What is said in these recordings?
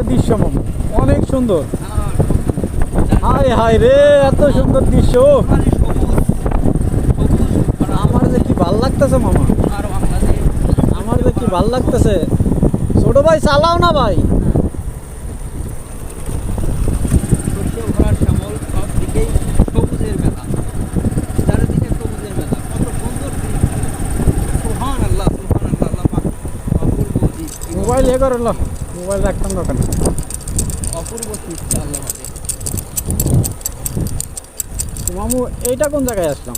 একটা দৃশ্য মামু অনেক সুন্দর। হায় হায় রে, এত সুন্দর দৃশ্য। আমার যে কি ভালো লাগতেছে, মামা। আমার যে কি ভালো লাগতেছে। ছোট ভাই, চালাও না ভাই। মোবাইল এ করো লো। মোবাইল রাখতাম দোকান অপূর্ব সৃষ্টি আল্লাহ মামু এইটা কোন জায়গায় আসলাম।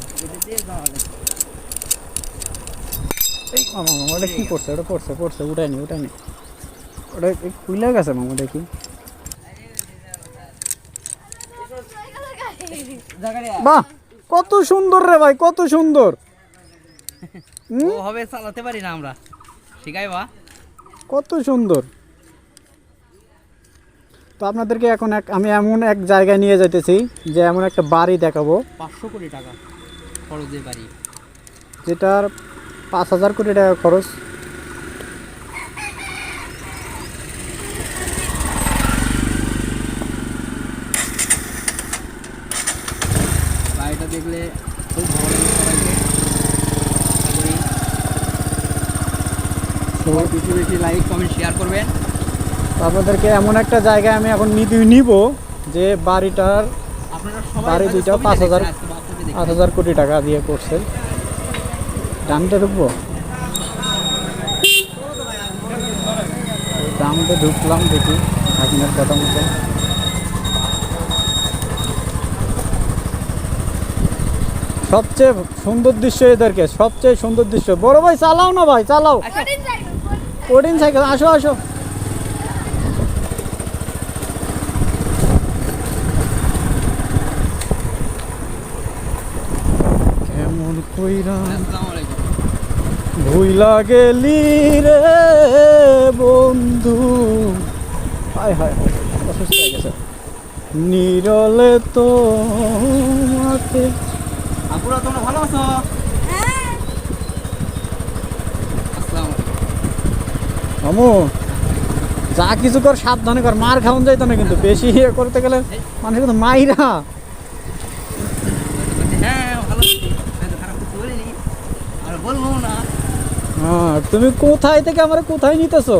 এই মামা মামা ওটা কি করছে? ওটা পড়ছে পড়ছে উঠায়নি উঠায়নি। ওটা খুলে গেছে মামু দেখি বাহ কত সুন্দর রে ভাই কত সুন্দর? ওভাবে চালাতে পারি না আমরা। শিখাই বা। কত সুন্দর। তো আপনাদেরকে এখন এক আমি এমন এক জায়গায় নিয়ে যাইতেছি যে এমন একটা বাড়ি দেখাবো। পাঁচশো কোটি টাকা খরচের বাড়ি। যেটার পাঁচ হাজার কোটি টাকা খরচ। বাড়িটা দেখলে খুব ভালো সবাই বেশি বেশি লাইক কমেন্ট শেয়ার করবেন। আপনাদেরকে এমন একটা জায়গায় আমি এখন নিতে নিব যে বাড়িটার বাড়ি দুইটা পাঁচ হাজার-। পাঁচ হাজার কোটি টাকা দিয়ে করছে। দামটা ঢুকবো? দামটা ঢুকলাম দেখি আপনার কথা মতো। সবচেয়ে সুন্দর দৃশ্য এদেরকে সবচেয়ে সুন্দর দৃশ্য। বড় ভাই চালাও না ভাই চালাও। কঠিন সাইকেল আসো আসো। কইরা। ভুইলা গেলি রে বন্ধু। হায় হায় হায়, অসুস্থ হয়ে গেছে। নিরলে তো মাতে আপুরা তোমরা ভালো আছো। মামু যা কিছু কর সাবধানে কর। মার খাওয়ান যাইতো না কিন্তু। বেশি ইয়ে করতে গেলে মানুষ কিন্তু মাইরা হ্যাঁ ভালো আছি আমি তো খারাপ কিছু বলিনি আর বলব না। হ্যাঁ তুমি কোথায় থেকে আমার কোথায় নিতেছো?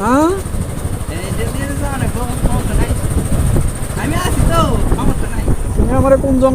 হ্যাঁ আমি আছি তো সমস্যা নাই। তুমি আমার কোন জঙ্গল